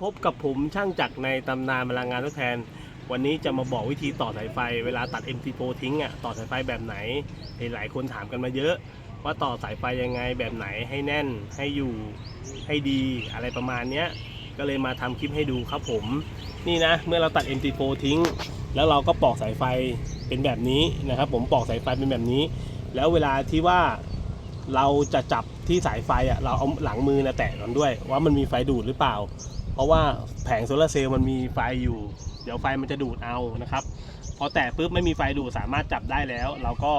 พบกับผมช่างจักรในตำนานพลังงานทดแทน วันนี้จะมาบอกวิธีต่อสายไฟ เวลาตัด MT4 ทิ้งอะต่อสายไฟแบบไหนหหลายคนถามกันมาเยอะ ว่าต่อสายไฟยังไงแบบไหนให้แน่นให้อยู่ให้ดีอะไรประมาณเนี้ยก็เลยมาทำคลิปให้ดูครับผม นี่นะเมื่อเราตัด MT4 ทิ้ง แล้วเราก็ปอกสายไฟเป็นแบบนี้นะครับ ผมปอกสายไฟเป็นแบบนี้ แล้วเวลาที่ว่าเราจะจับที่สายไฟอะเราเอาหลังมือนะแตะก่อนด้วย ว่ามันมีไฟดูดหรือเปล่า ราะว่าแผงโซลาร์เซลล์มันมีไฟอยู่ เดี๋ยวไฟมันจะดูดเอานะครับ พอแตะปุ๊บไม่มีไฟดูดสามารถจับได้แล้ว เราก็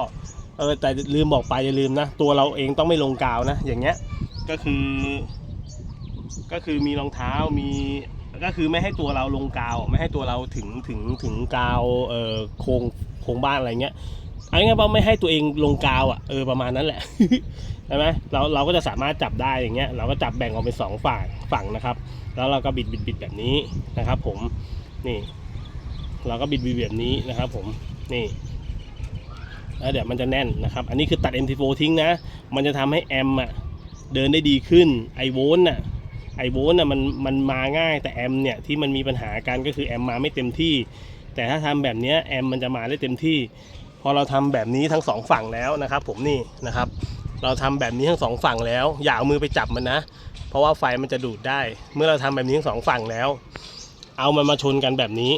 เออแต่ลืมบอกไปอย่าลืมนะ ตัวเราเองต้องไม่ลงกาวนะ อย่างเงี้ยก็คือ ก็คือมีรองเท้ามีก็คือไม่ให้ตัวเราลงกาว ไม่ให้ตัวเราถึงถึงถึงกาวเอ่อโครงโครงบ้านอะไรเงี้ย เอาง่ายๆว่าไม่ให้ตัวเองลงกาวอะเออประมาณนั้นแหละใช่ไหมเราเราก็จะสามารถจับได้อย่างเงี้ย เราก็จับแบ่งออกเป็นสองฝั่งฝั่งนะครับ แล้วเราก็บิดบิดบิดแบบนี้นะครับ ผมนี่ เราก็บิดบิดแบบนี้นะครับ ผมนี่แล้วเดี๋ยวมันจะแน่นนะครับ อันนี้คือตัด MT4 ทิ้งนะ มันจะทำให้แอมอะเดินได้ดีขึ้นไอโวลต์น่ะไอโวลต์น่ะมันมันมาง่ายแต่แอมเนี่ยที่มันมีปัญหากันก็คือแอมมาไม่เต็มที่ แต่ถ้าทำแบบเนี้ยแอมมันจะมาได้เต็มที่ พอเราทำแบบนี้ทั้งสองฝั่งแล้วนะครับ ผมนี่นะครับ เราทำแบบนี้ทั้งสองฝั่งแล้ว อย่าเอามือไปจับมันนะ เพราะว่าไฟมันจะดูดได้ เมื่อเราทำแบบนี้ทั้งสองฝั่งแล้ว เอามันมาชนกันแบบนี้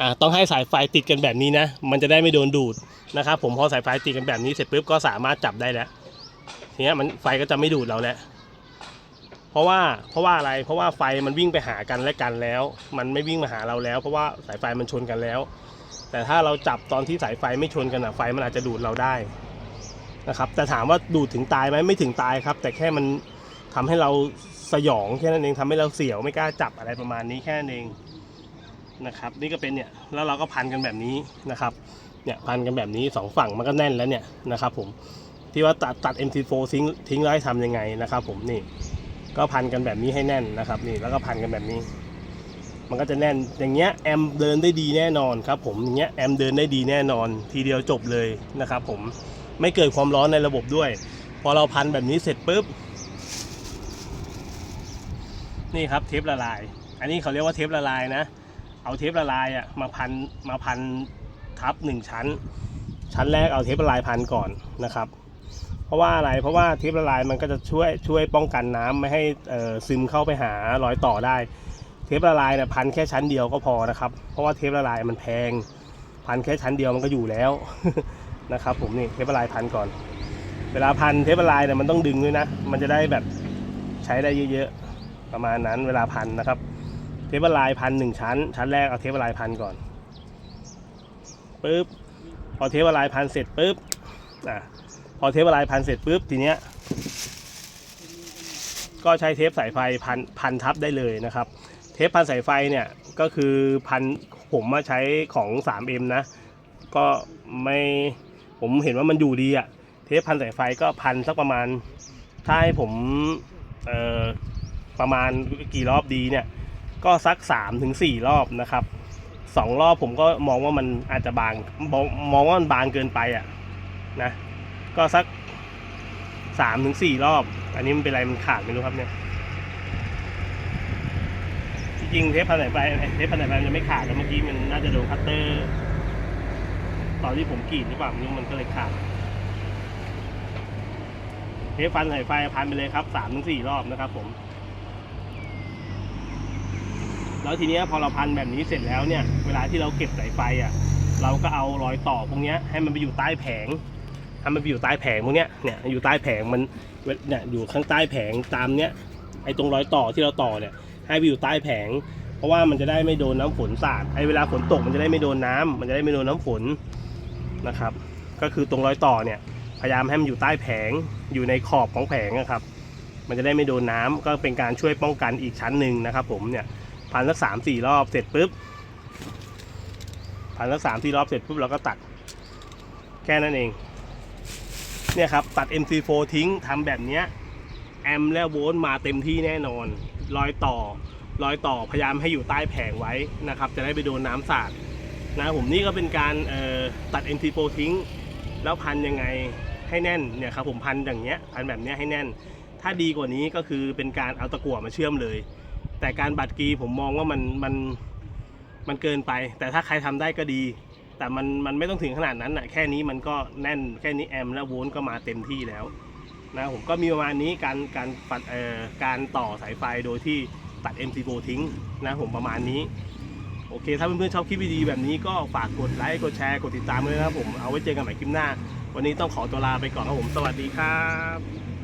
อ่าต้องให้สายไฟติดกันแบบนี้นะ มันจะได้ไม่โดนดูดนะครับ ผมพอสายไฟติดกันแบบนี้เสร็จปุ๊บก็สามารถจับได้แล้วทีนี้มันไฟก็จะไม่ดูดเราแล้วเพราะว่าเพราะว่าอะไรเพราะว่าไฟมันวิ่งไปหากันและกันแล้ว มันไม่วิ่งมาหาเราแล้ว เพราะว่าสายไฟมันชนกันแล้ว แต่ถ้าเราจับตอนที่สายไฟไม่ชนกันอะไฟมันอาจจะดูดเราได้นะครับ แต่ถามว่าดูดถึงตายไหมไม่ถึงตายครับ แต่แค่มันทำให้เราสยองแค่นั้นเองทำให้เราเสียวไม่กล้าจับอะไรประมาณนี้แค่นั้นเองนะครับ นี่ก็เป็นเนี่ยแล้วเราก็พันกันแบบนี้นะครับเนี่ยพันกันแบบนี้สองฝั่งมันก็แน่นแล้วเนี่ยนะครับผมที่ว่าตัดตัด MT4 ทิ้งทิ้งแล้วให้ทำยังไงนะครับ ผมนี่ก็พันกันแบบนี้ให้แน่นนะครับ นี่แล้วก็พันกันแบบนี้ มันก็จะแน่นอย่างเงี้ยแอมเดินได้ดีแน่นอนครับผมอย่างเงี้ยแอมเดินได้ดีแน่นอน ทีเดียวจบเลยนะครับผมไม่เกิดความร้อนในระบบด้วย พอเราพันแบบนี้เสร็จปุ๊บนี่ครับเทปละลาย อันนี้เขาเรียกว่าเทปละลายนะ เอาเทปละลายอะมาพันมาพันทับหนึ่งชั้น ชั้นแรกเอาเทปละลายพันก่อนนะครับ เพราะว่าอะไรเพราะว่าเทปละลายมันก็จะช่วยช่วยป้องกันน้ำไม่ให้ซึมเข้าไปหารอยต่อได้ ทปละลายเนี่ยพันแค่ชั้นเดียวก็พอนะครับ เพราะว่าเทปละลายมันแพง พันแค่ชั้นเดียวมันก็อยู่แล้วนะครับ ผมนี่เทปละลายพันก่อน เวลาพันเทปละลายเนี่ยมันต้องดึงด้วยนะ มันจะได้แบบใช้ได้เยอะๆประมาณนั้นเวลาพันนะครับ เทปละลายพันหนึ่งชั้น ชั้นแรกเอาเทปละลายพันก่อนปุ๊บพอเทปละลายพันเสร็จปุ๊บอะพอเทปละลายพันเสร็จปุ๊บทีเนี้ยก็ใช้เทปสายไฟพันพันทับได้เลยนะครับ ทปพันสายไฟเนี่ยก็คือพันผมมาใช้ของ 3M นะ ก็ไม่ผมเห็นว่ามันอยู่ดีอะเทปพันสายไฟก็พันสักประมาณ ถ้าให้ผมเอ่อประมาณกี่รอบดีเนี่ย ก็สัก3ถึง4รอบนะครับสองรอบผมก็มองว่ามันอาจจะบางมองว่ามันบางเกินไปอะนะก็สัก3ถึง4รอบ อันนี้มันเป็นอะไรมันขาดไม่รู้ครับเนี่ย จริงเทปพันไหนไปเทปพันไหนไปมันจะไม่ขาดแล้วเมื่อกี้มันน่าจะโดนคัตเตอร์ ตอนที่ผมกรีดหรือเปล่าไม่รู้มันก็เลยขาดเทปฟันสายไฟพันไปเลยครับสามถึงสี่รอบนะครับผมแล้วทีนี้พอเราพันแบบนี้เสร็จแล้วเนี่ย เวลาที่เราเก็บสายไฟอะ เราก็เอารอยต่อพวกเนี้ยให้มันไปอยู่ใต้แผงให้มันไปอยู่ใต้แผงพวกเนี้ยเนี่ยอยู่ใต้แผงมันเนี่ยอยู่ข้างใต้แผงตามเนี้ยไอ้ตรงรอยต่อที่เราต่อเนี่ย ให้ไปอยู่ใต้แผง เพราะว่ามันจะได้ไม่โดนน้ำฝนสาดไอ้เวลาฝนตกมันจะได้ไม่โดนน้ำมันจะได้ไม่โดนน้ำฝนนะครับ ก็คือตรงรอยต่อเนี่ยพยายามให้มันอยู่ใต้แผงอยู่ในขอบของแผงนะครับ มันจะได้ไม่โดนน้ำก็เป็นการช่วยป้องกันอีกชั้นหนึ่งนะครับ ผมเนี่ยพันสักสามสี่รอบเสร็จปุ๊บพันสักสามสี่รอบเสร็จปุ๊บเราก็ตัดแค่นั้นเองเนี่ยครับตัด MC4 ทิ้งทำแบบเนี้ยแอมและโวลต์มาเต็มที่แน่นอน รอยต่อรอยต่อพยายามให้อยู่ใต้แผงไว้นะครับ จะได้ไปโดนน้ำสาดนะผมนี่ก็เป็นการเอ่อตัด MC4 ทิ้ง แล้วพันยังไงให้แน่นเนี่ยครับผมพันอย่างเงี้ยพันแบบเนี้ยให้แน่น ถ้าดีกว่านี้ก็คือเป็นการเอาตะกั่วมาเชื่อมเลย แต่การบัตรกรีผมมองว่ามันมันมันเกินไป แต่ถ้าใครทำได้ก็ดี แต่มันมันไม่ต้องถึงขนาดนั้นอะแค่นี้มันก็แน่นแค่นี้แอมและโวลต์ก็มาเต็มที่แล้ว นะผมก็มีประมาณนี้การการปัดเอ่อการต่อสายไฟโดยที่ตัด MC4 ทิ้งนะผมประมาณนี้โอเค ถ้าเพื่อนๆชอบคลิปดีๆแบบนี้ก็ฝากกดไลค์กดแชร์กดติดตามด้วยนะครับผมเอาไว้เจอกันใหม่คลิปหน้า วันนี้ต้องขอตัวลาไปก่อนครับผมสวัสดีครับ